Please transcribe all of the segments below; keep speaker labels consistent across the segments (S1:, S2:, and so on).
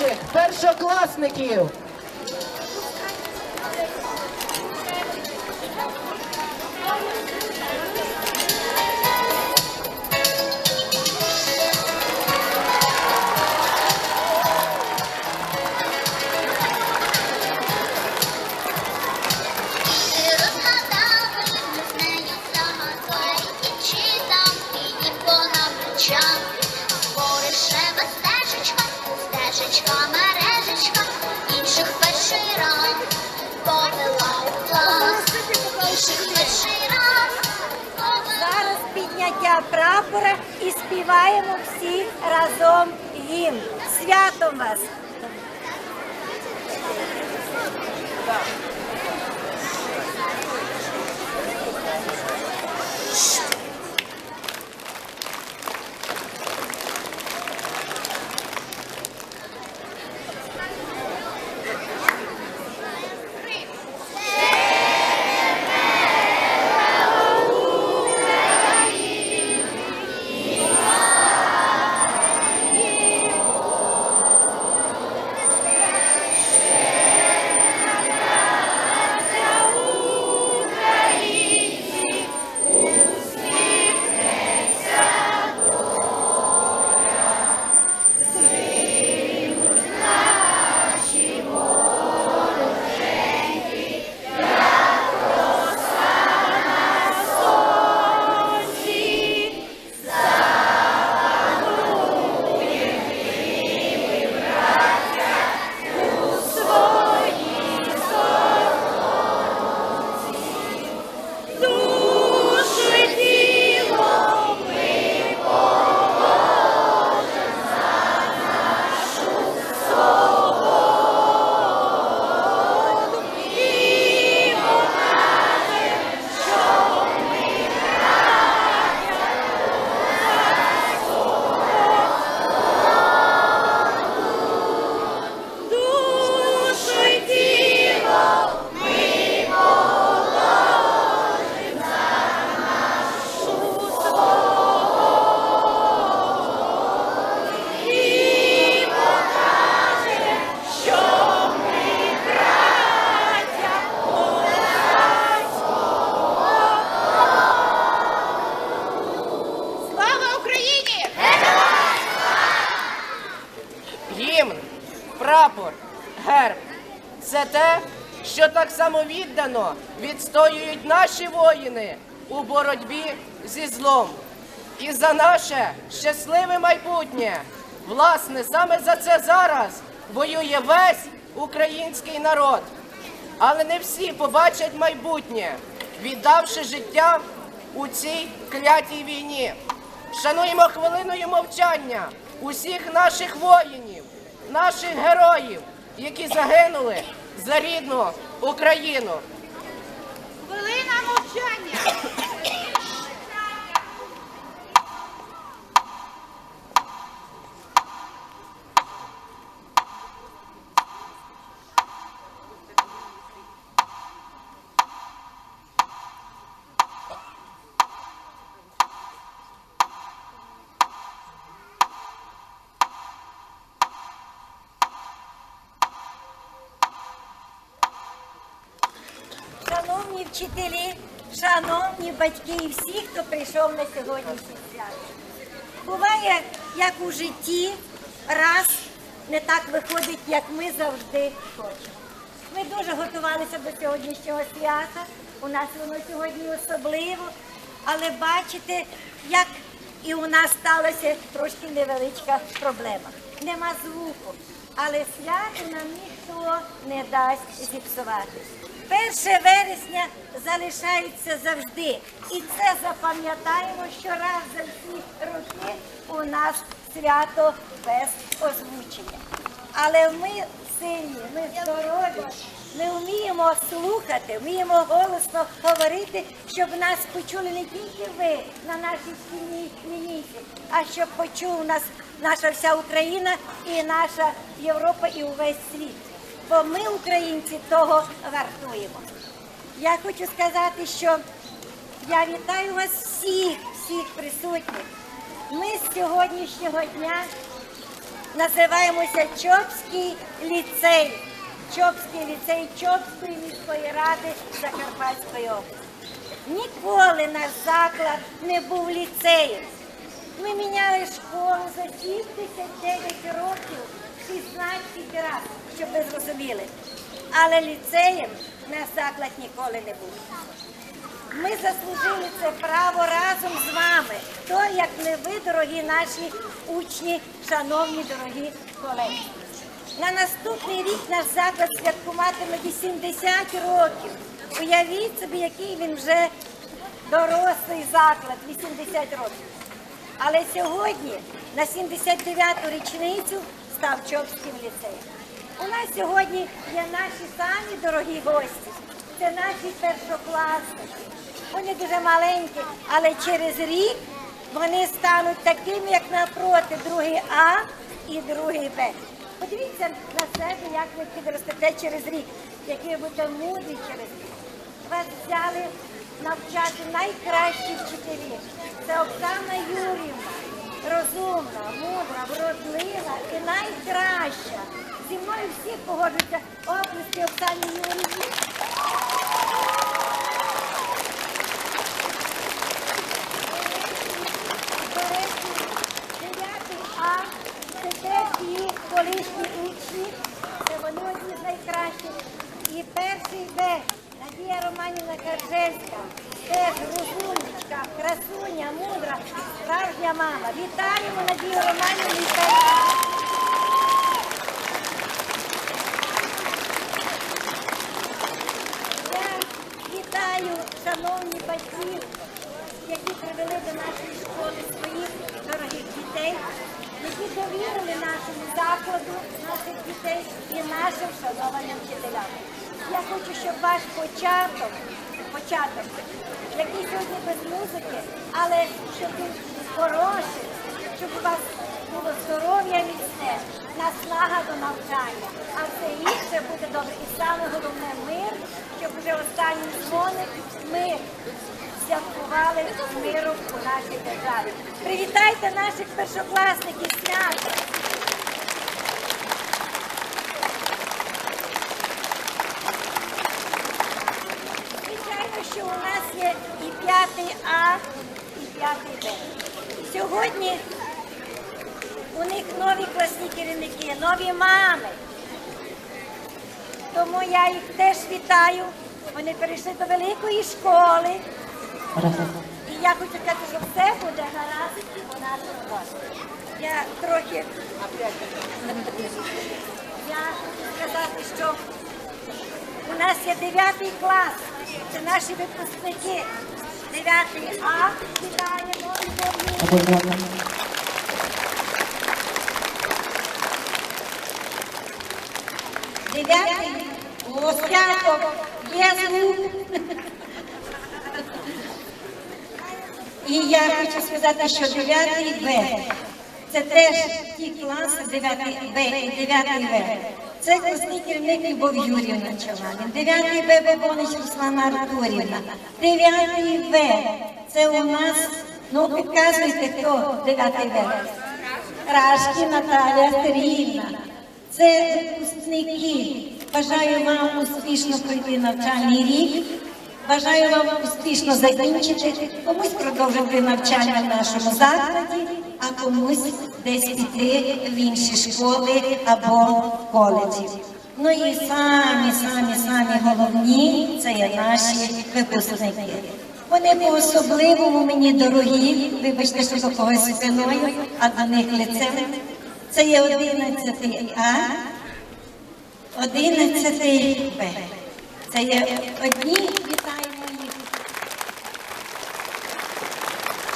S1: наших першокласників.
S2: Зараз підняття прапора і співаємо всі разом гімн. Святом вас!
S1: Віддано відстоюють наші воїни у боротьбі зі злом. І за наше щасливе майбутнє. Власне, саме за це зараз воює весь український народ. Але не всі побачать майбутнє, віддавши життя у цій клятій війні. Шануємо хвилиною мовчання усіх наших воїнів, наших героїв, які загинули за рідну Україну.
S3: Хвилина мовчання.
S2: Вчителі, шановні батьки і всі, хто прийшов на сьогоднішнє свято. Буває, як у житті, раз не так виходить, як ми завжди хочемо. Ми дуже готувалися до сьогоднішнього свята. У нас воно сьогодні особливо. Але бачите, як і у нас сталася трошки невеличка проблема. Нема звуку, але свято нам ніхто не дасть зіпсувати. 1 вересня залишається завжди. І це запам'ятаємо, що раз за всі роки у нас свято без озвучення. Але ми сильні, ми здорові, ми вміємо слухати, вміємо голосно говорити, щоб нас почули не тільки ви на нашій спільній лінійці, а щоб почув нас наша вся Україна і наша Європа і увесь світ. Бо ми, українці, того вартуємо. Я хочу сказати, що я вітаю вас всіх, всіх присутніх. Ми з сьогоднішнього дня називаємося Чопський ліцей. Чопський ліцей Чопської міської ради Закарпатської області. Ніколи наш заклад не був ліцеєм. Ми міняли школу за 79 років 16 разів, щоб ви зрозуміли. Але ліцеєм наш заклад ніколи не був. Ми заслужили це право разом з вами. То, як не ви, дорогі наші учні, шановні дорогі колеги. На наступний рік наш заклад святкуватиме 80 років. Уявіть собі, який він вже дорослий заклад, 80 років. Але сьогодні, на 79-ту річницю, став Чопським ліцеєм. У нас сьогодні є наші самі дорогі гості. Це наші першокласники. Вони дуже маленькі, але через рік вони стануть такими, як напроти, другий А і другий Б. Подивіться на себе, як ви підростете через рік, які ви будете мудрі через рік. Вас взяли навчати найкращі вчителі. Це Оксана Юрівна, розумна, мудра, вродлива і найкраща. Зі мною всі погоджуються області Оксані Юрівні. 9 А це теж їх колишні учні, це вони одні з найкращих. І перший Б Надія Романівна Каржельська, теж розумничка, красуня, мудра, справжня мама. Вітаємо Надію Романівну і перший. Я вітаю, батьки, які привели до нашої школи своїх дорогих дітей, які довірили нашому закладу наших дітей і нашим шанованим вчителям. Я хочу, щоб ваш початок, початок, який сьогодні без музики, але щоб він хороший, щоб у вас було здоров'я міцне, наснага до навчання, а все інше буде добре. І саме головне мир, дзвоник мир святкували миром у нашій державі. Привітайте наших першокласників свято! Звичайно, що у нас є і п'ятий А, і п'ятий Б. Сьогодні у них нові класні керівники, нові мами. Тому я їх теж вітаю. Вони перейшли до великої школи. І я хочу сказати, що все буде гаразд у нашому класі. Я трохи я хочу сказати, що у нас є 9 клас. Це наші випускники. 9 А вітаємо. Любов'ю. Дев'ятий о, є. І я хочу сказати, що 9 Б це теж ті класи 9 Б і 9 В. Це класний керівник Любов Юрівна Чаванин, 9 Б Бабонич Руслана Артурівна, 9 В. Це у нас, ну підказуйте, хто 9 В. Рашки Наталія Сергіївна. Це випускники. Бажаю вам успішно пройти навчальний рік. Бажаю вам успішно закінчити, комусь продовжити навчання в нашому закладі, а комусь десь піти в інші школи або коледжі. Ну і самі, самі, самі головні це є наші випускники. Вони по-особливому мені дорогі, вибачте, що до когось спиною, а до них лицем. Це є 11 А, 11 Б. Це є одні, вітаємо.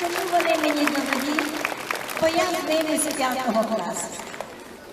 S2: Чому вони мені дорогі? Бо я з ними з п'ятого класу.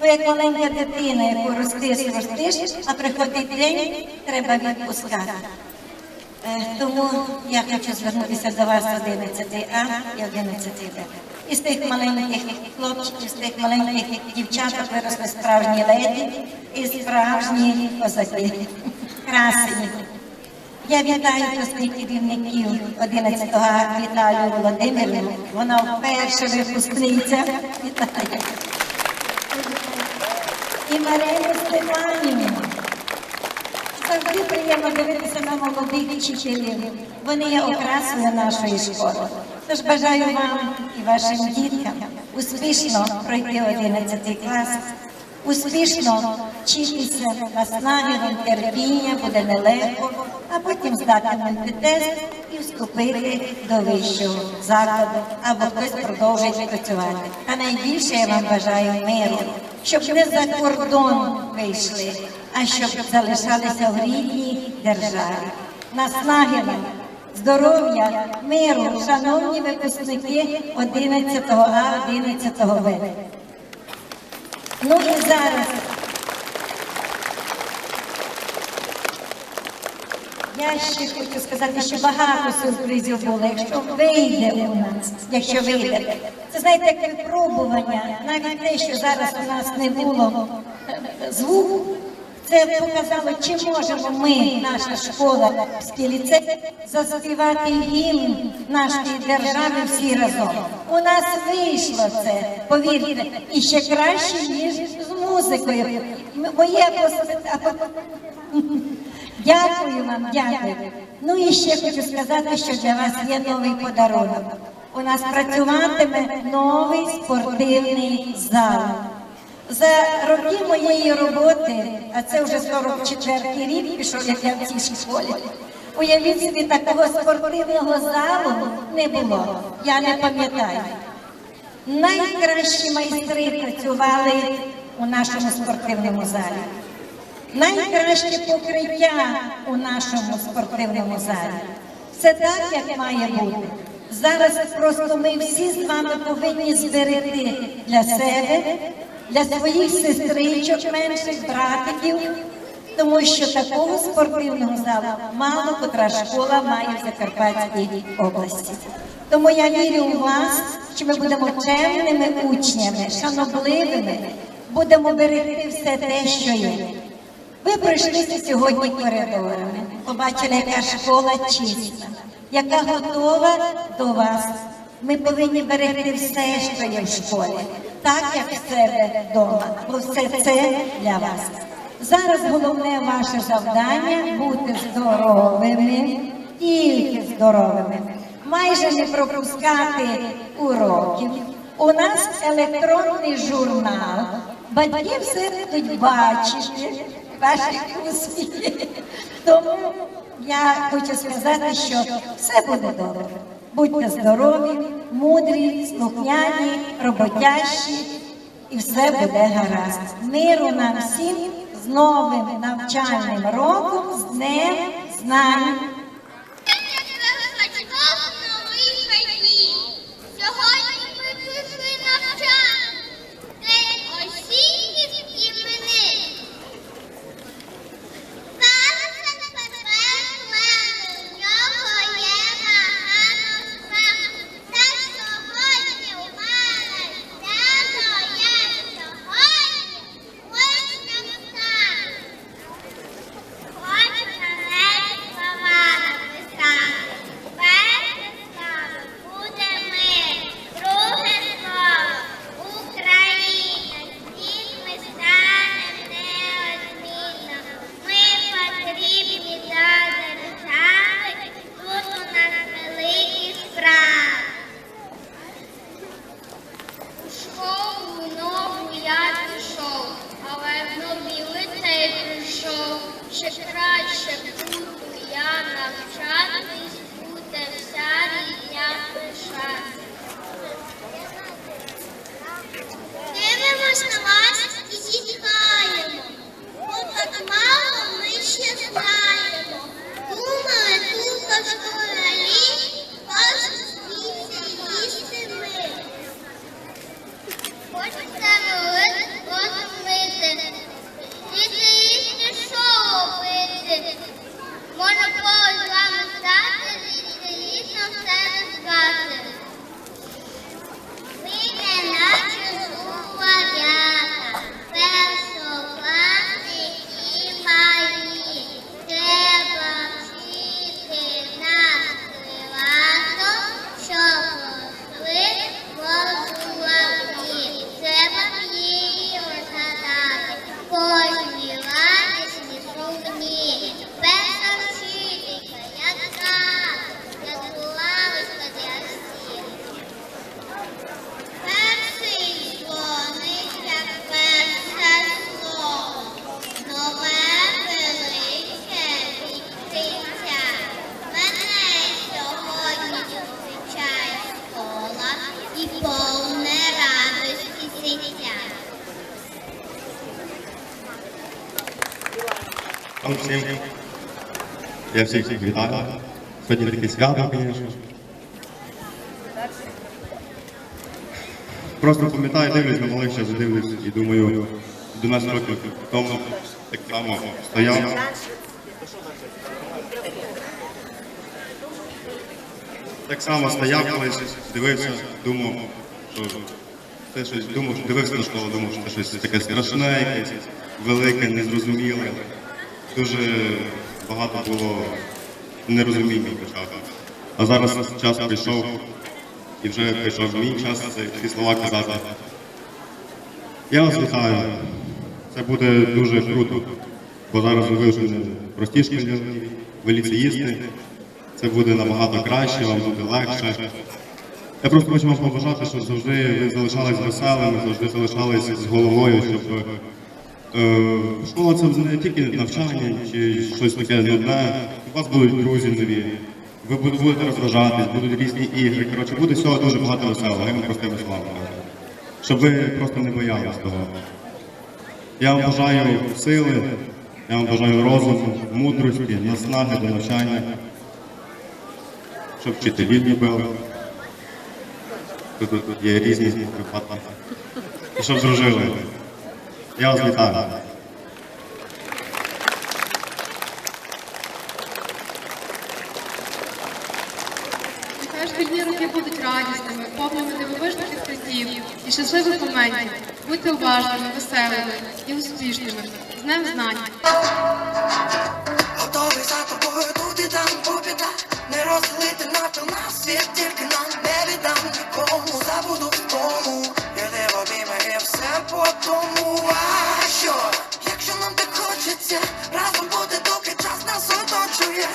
S2: Бо як маленька дитина, яку ростиш, ростиш, а приходить день, треба відпускати. Е, Тому я хочу звернутися до вас 11 А і 11 Б. Із тих маленьких хлопчиків, з тих маленьких дівчаток виросли справжні леді і справжні козаки. Красені. Я вітаю класних керівників 11 А Віталію Володимирівну. Вона вперше випускниця. Вітаю. Марину Степанівну. Завжди приємно дивитися на молодих вчителів. Вони є окрасою нашої школи. Тож бажаю вам і вашим діткам успішно пройти 11 клас, успішно вчитися наснагідом терпіння, буде нелегко, а потім здати мультитест і вступити до вищого закладу, або хтось продовжить працювати. А найбільше я вам бажаю миру, щоб не за кордон вийшли, а щоб залишалися в рідній державі. Наснаги вам, здоров'я, миру, шановні випускники 11 А, 11 Б. Ну і зараз я ще хочу сказати, що багато сюрпризів було, якщо вийде у нас, якщо вийде. Це знаєте, як випробування, навіть те, що зараз у нас не було звуку, це показало, чи можемо ми, наша школа, ліцей, заспівати гімн нашої держави всі разом. У нас вийшло це, повірте, і ще краще, ніж з музикою. Моє апос- Дякую вам, дякую. Ну і ще хочу сказати, що для вас є новий подарунок. У нас працюватиме новий спортивний зал. За роки моєї роботи, а це вже 44 рік пішов, як я в цій школі. Уявіть собі, такого спортивного залу не було. Я не пам'ятаю. Найкращі майстри працювали у нашому спортивному залі. Найкраще покриття у нашому спортивному залі. Це так, як має бути. Зараз просто ми всі з вами повинні зберегти для себе, для своїх сестричок, менших братиків, тому що такого спортивного залу мало котра школа має в Закарпатській області. Тому я вірю у вас, що ми будемо чемними учнями, шанобливими, будемо берегти все те, що є. Ви пройшлися сьогодні коридорами, побачили, яка школа чиста, яка готова до вас. Ми повинні берегти все, що є в школі, так як в себе вдома, бо все це для вас. Зараз головне ваше завдання бути здоровими, тільки здоровими, майже не пропускати уроків. У нас електронний журнал. Батьки все будуть бачити ваші успіхи. Тому я хочу сказати, що все буде добре. Будьте здорові, мудрі, слухняні, роботящі, і все буде гаразд. Миру нам всім з новим навчальним роком, з Днем знань.
S4: ще краще буду я навчатись, буде вся рідня пиша. Дивимось на вас і зітхаємо, бо
S5: Вам всім. Я всіх вітаю. Сьогодні таке свято, звісно. Просто пам'ятаю, дивлюсь на малих, зараз дивлюсь і думаю, 12 років тому так само стояв. Так само стояв колись, дивився, думав, що це щось думав, дивився на школу, думав, що це щось таке страшне, якесь велике, незрозуміле. Дуже багато було нерозуміння початку. А зараз час прийшов, і вже прийшов мій час ці слова казати. Я вас вітаю. Це буде дуже круто, бо зараз ви вже прості шкільні, ви ліцеїсти. Це буде набагато краще, вам буде легше. Я просто хочу вам побажати, щоб завжди ви залишались веселими, завжди залишались з головою, щоб школа це не тільки навчання чи щось таке нудне. У вас будуть друзі нові, ви будете розважатись, будуть різні ігри. Коротше, буде всього дуже багато веселого, я вам простими словами. Щоб ви просто не боялись того. Я вам бажаю сили, я вам бажаю розуму, мудрості, наснаги до навчання щоб вчителів любили. Тут, є різні випадки. І щоб дружили. Я вас вітаю.
S6: Нехай шкільні будуть радісними, повними дивовижних відкриттів і щасливих моментів. Будьте уважними, веселими і успішними. З Днем знань!
S7: Готовий за тобою тут і там побіда Не навпіл на світ, тільки нам не віддам нікому Забуду в в обійми і все по тому А що, якщо нам так хочеться Разом бути, доки час нас оточує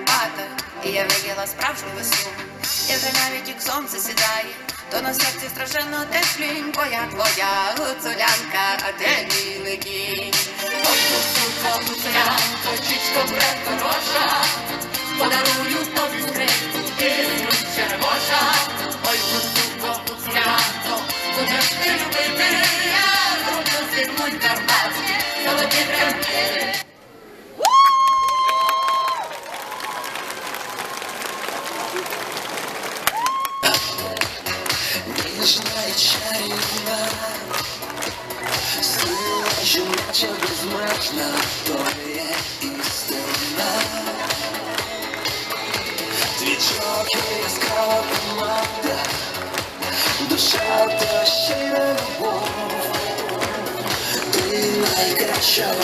S8: Карпатах, і я виділа справжню весну. Я вже навіть як сонце сідає, то на серці страшенно тепленько, я твоя гуцулянка, а ти мій. Ой, гуцулка, гуцулянка, чічко бред хороша, подарую тобі скрипку, і червоша. Ой, гуцулка, гуцулянка, будеш ти любити, я зроблю зірмуть карпатські, золоті тремтини.
S7: Жіноча безмежна, то є істина. Твічок і помада, душа та щира любов, ти найкраща